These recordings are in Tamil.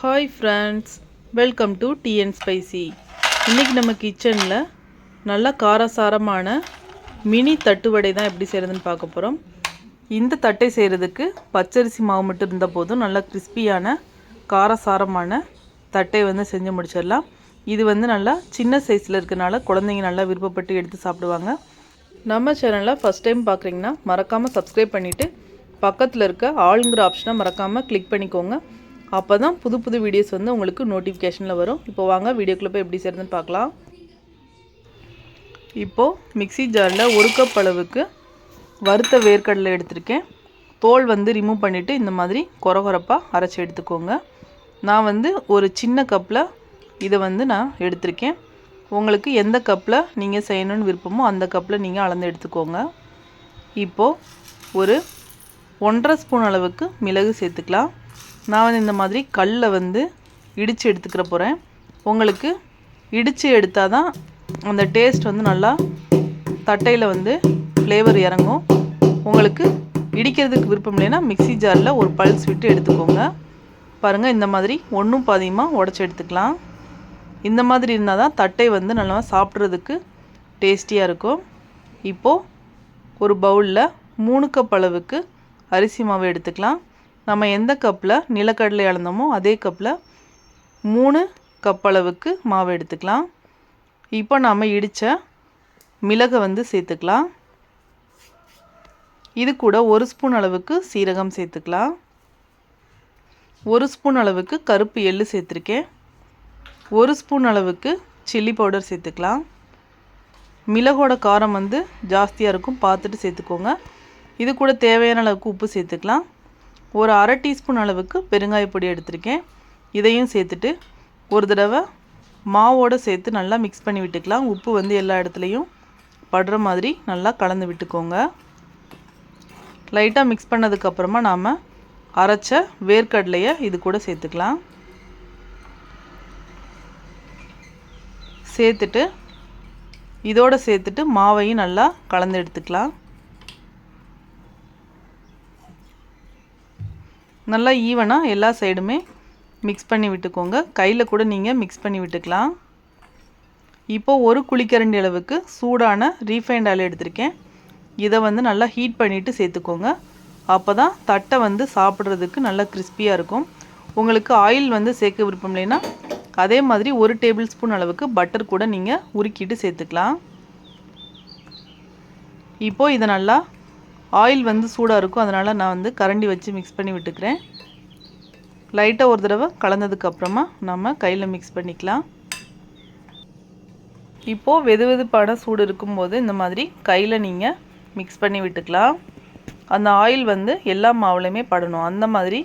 Hi friends welcome to TN spicy இன்றைக்கி நம்ம கிச்சனில் நல்லா காரசாரமான மினி தட்டுவடை தான் எப்படி செய்கிறதுன்னு பார்க்க போகிறோம் இந்த தட்டை செய்கிறதுக்கு பச்சரிசி மாவு மட்டும் இருந்தால் போதும். நல்லா கிறிஸ்பியான காரசாரமான தட்டை வந்து செஞ்சு முடிச்சிடலாம். இது வந்து நல்லா சின்ன சைஸில் இருக்கனால குழந்தைங்க நல்லா விருப்பப்பட்டு எடுத்து சாப்பிடுவாங்க. நம்ம சேனலில் ஃபஸ்ட் டைம் பார்க்குறீங்கன்னா மறக்காமல் சப்ஸ்கிரைப் பண்ணிவிட்டு பக்கத்தில் இருக்க ஆளுங்கிற ஆப்ஷனை மறக்காமல் கிளிக் பண்ணிக்கோங்க. அப்போ தான் புது புது வீடியோஸ் வந்து உங்களுக்கு நோட்டிஃபிகேஷனில் வரும். இப்போ வாங்க வீடியோக்குள்ளே போய் எப்படி செய்கிறதுன்னு பார்க்கலாம். இப்போது மிக்ஸி ஜாரில் ஒரு கப் அளவுக்கு வறுத்த வேர்க்கடலை எடுத்திருக்கேன். தோல் வந்து ரிமூவ் பண்ணிவிட்டு இந்த மாதிரி கொர கொரப்பாக அரைச்சி எடுத்துக்கோங்க. நான் வந்து ஒரு சின்ன கப்பில் இதை வந்து நான் எடுத்திருக்கேன். உங்களுக்கு எந்த கப்பில் நீங்கள் செய்யணும்னு விருப்பமோ அந்த கப்பில் நீங்கள் அளந்து எடுத்துக்கோங்க. இப்போது ஒரு ஒன்றரை ஸ்பூன் அளவுக்கு மிளகு சேர்த்துக்கலாம். நான் வந்து இந்த மாதிரி கல்லில் வந்து இடித்து எடுத்துக்கிற போகிறேன் உங்களுக்கு இடித்து எடுத்தால் தான் அந்த டேஸ்ட் வந்து நல்லா தட்டையில் வந்து ஃப்ளேவர் இறங்கும். உங்களுக்கு இடிக்கிறதுக்கு விருப்பம் இல்லைன்னா மிக்ஸி ஜாரில் ஒரு பல்ஸ் விட்டு எடுத்துக்கோங்க. பாருங்கள் இந்த மாதிரி ஒன்றும் பாதியமாக உடச்சி எடுத்துக்கலாம். இந்த மாதிரி இருந்தால் தான் தட்டை வந்து நல்லா சாப்பிட்றதுக்கு டேஸ்டியாக இருக்கும். இப்போது ஒரு பவுலில் மூணு கப் அளவுக்கு அரிசி மாவு எடுத்துக்கலாம். நம்ம எந்த கப்பில் நிலக்கடலை அளந்தோமோ அதே கப்பில் மூணு கப் அளவுக்கு மாவு எடுத்துக்கலாம். இப்போ நாம் இடித்த மிளகை வந்து சேர்த்துக்கலாம். இது கூட ஒரு ஸ்பூன் அளவுக்கு சீரகம் சேர்த்துக்கலாம். ஒரு ஸ்பூன் அளவுக்கு கருப்பு எள்ளு சேர்த்துருக்கேன். ஒரு ஸ்பூன் அளவுக்கு சில்லி பவுடர் சேர்த்துக்கலாம். மிளகோட காரம் வந்து ஜாஸ்தியாக இருக்கும். பார்த்துட்டு சேர்த்துக்கோங்க. இது கூட தேவையான அளவுக்கு உப்பு சேர்த்துக்கலாம். ஒரு அரை டீஸ்பூன் அளவுக்கு பெருங்காய பொடி எடுத்திருக்கேன். இதையும் சேர்த்துட்டு ஒரு தடவை மாவோடு சேர்த்து நல்லா மிக்ஸ் பண்ணி விட்டுக்கலாம். உப்பு வந்து எல்லா இடத்துலையும் படுற மாதிரி நல்லா கலந்து விட்டுக்கோங்க. லைட்டாக மிக்ஸ் பண்ணதுக்கப்புறமா நாம் அரைச்ச வேர்க்கடலையை இது கூட சேர்த்துக்கலாம். சேர்த்துட்டு இதோடு சேர்த்துட்டு மாவையும் நல்லா கலந்து எடுத்துக்கலாம். நல்லா ஈவனாக எல்லா சைடுமே மிக்ஸ் பண்ணி விட்டுக்கோங்க. கையில் கூட நீங்கள் மிக்ஸ் பண்ணி விட்டுக்கலாம். இப்போது ஒரு குளிக்கரண்டி அளவுக்கு சூடான ரீஃபைண்ட் ஆயில் எடுத்திருக்கேன். இதை வந்து நல்லா ஹீட் பண்ணிவிட்டு சேர்த்துக்கோங்க. அப்போ தான் தட்டை வந்து சாப்பிட்றதுக்கு நல்லா கிறிஸ்பியாக இருக்கும். உங்களுக்கு ஆயில் வந்து சேர்க்க விருப்பம் இல்லைன்னா அதே மாதிரி ஒரு டேபிள் ஸ்பூன் அளவுக்கு பட்டர் கூட நீங்கள் உருக்கிட்டு சேர்த்துக்கலாம். இப்போது இதை நல்லா ஆயில் வந்து சூடாக இருக்கும் அதனால் நான் வந்து கரண்டி வச்சு மிக்ஸ் பண்ணி விட்டுக்கிறேன். லைட்டாக ஒரு தடவை கலந்ததுக்கப்புறமா நம்ம கையில் மிக்ஸ் பண்ணிக்கலாம். இப்போது வெது வெதுப்பான சூடு இருக்கும்போது இந்த மாதிரி கையில் நீங்கள் மிக்ஸ் பண்ணி விட்டுக்கலாம். அந்த ஆயில் வந்து எல்லா மாவுலையுமே படணும். அந்த மாதிரி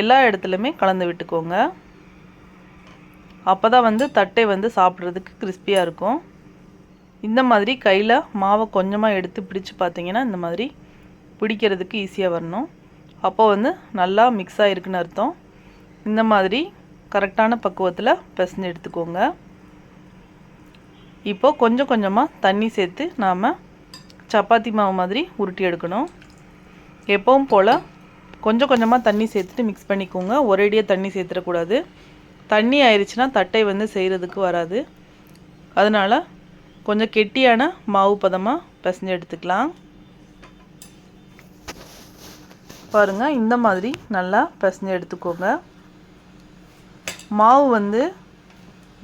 எல்லா இடத்துலையுமே கலந்து விட்டுக்கோங்க. அப்போ தான் வந்து தட்டை வந்து சாப்பிட்றதுக்கு கிறிஸ்பியாக இருக்கும். இந்த மாதிரி கையில் மாவை கொஞ்சமாக எடுத்து பிடிச்சி பார்த்தீங்கன்னா இந்த மாதிரி பிடிக்கிறதுக்கு ஈஸியாக வரணும். அப்போ வந்து நல்லா மிக்ஸ் ஆகிருக்குன்னு அர்த்தம். இந்த மாதிரி கரெக்டான பக்குவத்தில் பிசைஞ்சு எடுத்துக்கோங்க. இப்போது கொஞ்சம் கொஞ்சமாக தண்ணி சேர்த்து நாம் சப்பாத்தி மாவு மாதிரி உருட்டி எடுக்கணும். எப்பவும் போல் கொஞ்சம் கொஞ்சமாக தண்ணி சேர்த்துட்டு மிக்ஸ் பண்ணிக்கோங்க. ஒரேடியாக தண்ணி சேர்த்துடக்கூடாது. தண்ணி ஆயிடுச்சுன்னா தட்டை வந்து செய்கிறதுக்கு வராது. அதனால் கொஞ்சம் கெட்டியான மாவு பதமாக பிசைஞ்சு எடுத்துக்கலாம். பாருங்கள் இந்த மாதிரி நல்லா பிசைஞ்சு எடுத்துக்கோங்க. மாவு வந்து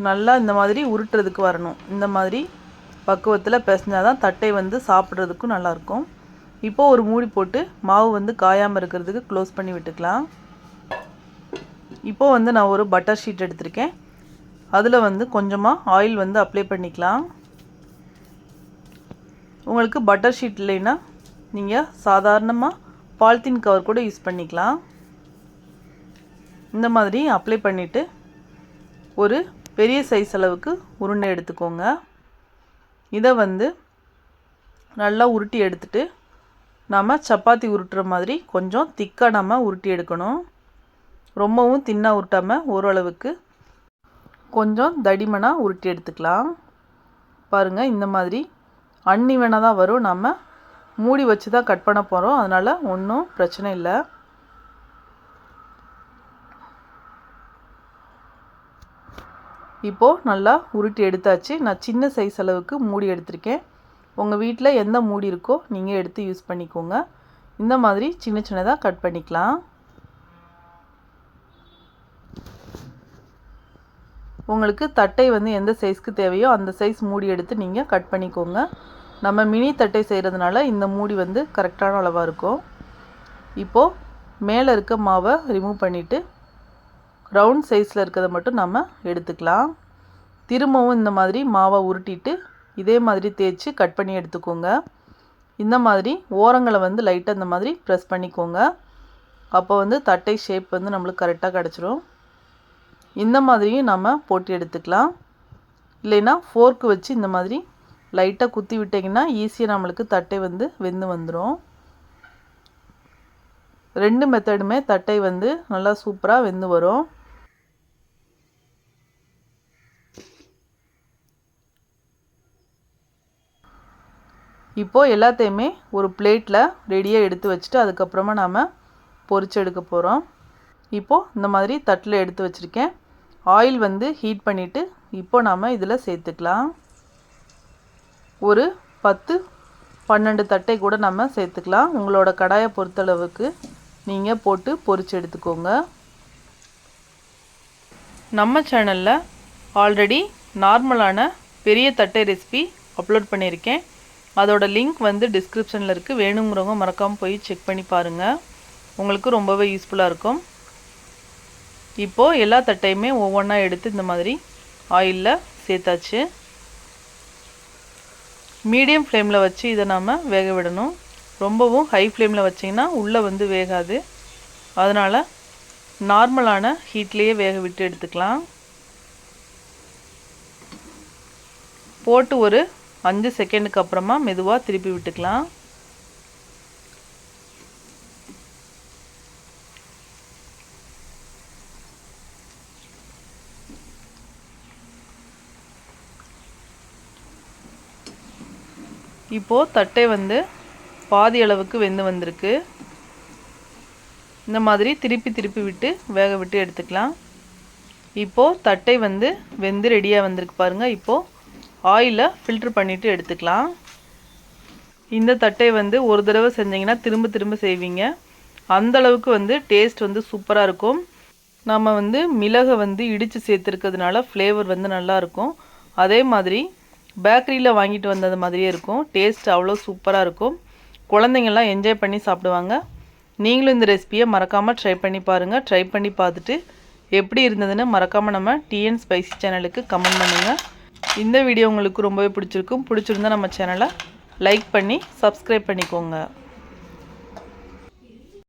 நல்லா இந்த மாதிரி உருட்டுறதுக்கு வரணும். இந்த மாதிரி பக்குவத்தில் பிசைஞ்சால் தான் தட்டை வந்து சாப்பிட்றதுக்கும் நல்லாயிருக்கும். இப்போது ஒரு மூடி போட்டு மாவு வந்து காயாமல் இருக்கிறதுக்கு க்ளோஸ் பண்ணி விட்டுக்கலாம். இப்போது வந்து நான் ஒரு பட்டர் ஷீட் எடுத்திருக்கேன். அதில் வந்து கொஞ்சமாக ஆயில் வந்து அப்ளை பண்ணிக்கலாம். உங்களுக்கு பட்டர் ஷீட் இல்லைன்னா நீங்கள் சாதாரணமாக பாலித்தீன் கவர் கூட யூஸ் பண்ணிக்கலாம். இந்த மாதிரி அப்ளை பண்ணிவிட்டு ஒரு பெரிய சைஸ் அளவுக்கு உருண்டை எடுத்துக்கோங்க. இதை வந்து நல்லா உருட்டி எடுத்துட்டு நாம் சப்பாத்தி உருட்டுற மாதிரி கொஞ்சம் திக்காக நம்ம உருட்டி எடுக்கணும். ரொம்பவும் தின்னாக உருட்டாமல் ஓரளவுக்கு கொஞ்சம் தடிமனாக உருட்டி எடுத்துக்கலாம். பாருங்கள் இந்த மாதிரி அன்னி வேணால் தான் வரும். நம்ம மூடி வச்சு தான் கட் பண்ண போகிறோம் அதனால் ஒன்றும் பிரச்சனை இல்லை. இப்போது நல்லா உருட்டி எடுத்தாச்சு. நான் சின்ன சைஸ் அளவுக்கு மூடி எடுத்திருக்கேன். உங்கள் வீட்டில் எந்த மூடி இருக்கோ நீங்கள் எடுத்து யூஸ் பண்ணிக்கோங்க. இந்த மாதிரி சின்ன சின்னதாக கட் பண்ணிக்கலாம். உங்களுக்கு தட்டை வந்து எந்த சைஸ்க்கு தேவையோ அந்த சைஸ் மூடி எடுத்து நீங்கள் கட் பண்ணிக்கோங்க. நம்ம மினி தட்டை செய்கிறதுனால இந்த மூடி வந்து கரெக்டான அளவாக இருக்கும். இப்போது மேலே இருக்க மாவை ரிமூவ் பண்ணிவிட்டு ரவுண்ட் சைஸில் இருக்கிறத மட்டும் நம்ம எடுத்துக்கலாம். திரும்பவும் இந்த மாதிரி மாவை உருட்டிட்டு இதே மாதிரி தேய்ச்சி கட் பண்ணி எடுத்துக்கோங்க. இந்த மாதிரி ஓரங்களை வந்து லைட்டாக இந்த மாதிரி ப்ரெஸ் பண்ணிக்கோங்க. அப்போ வந்து தட்டை ஷேப் வந்து நம்மளுக்கு கரெக்டாக கிடச்சிரும். இந்த மாதிரியும் நம்ம போட்டு எடுத்துக்கலாம். இல்லைன்னா ஃபோர்க்கு வச்சு இந்த மாதிரி லைட்டாக குத்தி விட்டிங்கன்னா ஈஸியாக நம்மளுக்கு தட்டை வந்து வெந்து வந்துடும் ரெண்டு மெத்தடுமே தட்டை வந்து நல்லா சூப்பராக வெந்து வரும். இப்போது எல்லாத்தையுமே ஒரு பிளேட்டில் ரெடியாக எடுத்து வச்சுட்டு அதுக்கப்புறமா நாம் பொறிச்சு எடுக்க போகிறோம் இப்போது இந்த மாதிரி தட்டில் எடுத்து வச்சுருக்கேன். ஆயில் வந்து ஹீட் பண்ணிவிட்டு இப்போ நாம் இதில் சேர்த்துக்கலாம். ஒரு பத்து பன்னெண்டு தட்டை கூட நம்ம சேர்த்துக்கலாம். உங்களோட கடாயை பொறுத்தளவுக்கு நீங்கள் போட்டு பொறிச்சு எடுத்துக்கோங்க. நம்ம சேனலில் ஆல்ரெடி நார்மலான பெரிய தட்டை ரெசிபி அப்லோட் பண்ணியிருக்கேன். அதோட லிங்க் வந்து டிஸ்கிரிப்ஷனில் இருக்குது வேணுங்கிறவங்க மறக்காமல் போய் செக் பண்ணி பாருங்கள் உங்களுக்கு ரொம்பவே யூஸ்ஃபுல்லாக இருக்கும். இப்போது எல்லா தட்டையுமே ஒவ்வொன்றா எடுத்து இந்த மாதிரி ஆயிலில் சேர்த்தாச்சு. மீடியம் ஃப்ளேமில் வச்சு இதை நாம் வேக விடணும். ரொம்பவும் ஹை ஃப்ளேமில் வச்சிங்கன்னா உள்ளே வந்து வேகாது. அதனால் நார்மலான ஹீட்லேயே வேக விட்டு எடுத்துக்கலாம். போட்டு ஒரு அஞ்சு செகண்டுக்கு அப்புறமா மெதுவாக திருப்பி விட்டுக்கலாம். இப்போது தட்டை வந்து பாதி அளவுக்கு வெந்து வந்திருக்கு. இந்த மாதிரி திருப்பி திருப்பி விட்டு வேக விட்டு எடுத்துக்கலாம். இப்போது தட்டை வந்து வெந்து ரெடியாக வந்திருக்கு பாருங்கள் இப்போது ஆயிலை ஃபில்ட்ரு பண்ணிவிட்டு எடுத்துக்கலாம். இந்த தட்டை வந்து ஒரு தடவை செஞ்சிங்கன்னா திரும்ப திரும்ப செய்வீங்க. அந்த அளவுக்கு வந்து டேஸ்ட் வந்து சூப்பராக இருக்கும். நம்ம வந்து மிளகை வந்து இடித்து சேர்த்துருக்கிறதுனால ஃப்ளேவர் வந்து நல்லாயிருக்கும் அதே மாதிரி பேக்கரியில் வாங்கிட்டு வந்தது மாதிரியே இருக்கும். டேஸ்ட் அவ்வளோ சூப்பராக இருக்கும். குழந்தைங்கள்லாம் என்ஜாய் பண்ணி சாப்பிடுவாங்க. நீங்களும் இந்த ரெசிபியை மறக்காமல் ட்ரை பண்ணி பாருங்கள் ட்ரை பண்ணி பார்த்துட்டு எப்படி இருந்ததுன்னு மறக்காமல் நம்ம டிஎன் ஸ்பைசி சேனலுக்கு கமெண்ட் பண்ணுங்கள் இந்த வீடியோ உங்களுக்கு ரொம்பவே பிடிச்சிருக்கும். பிடிச்சிருந்தா நம்ம சேனலை லைக் பண்ணி சப்ஸ்கிரைப் பண்ணிக்கோங்க.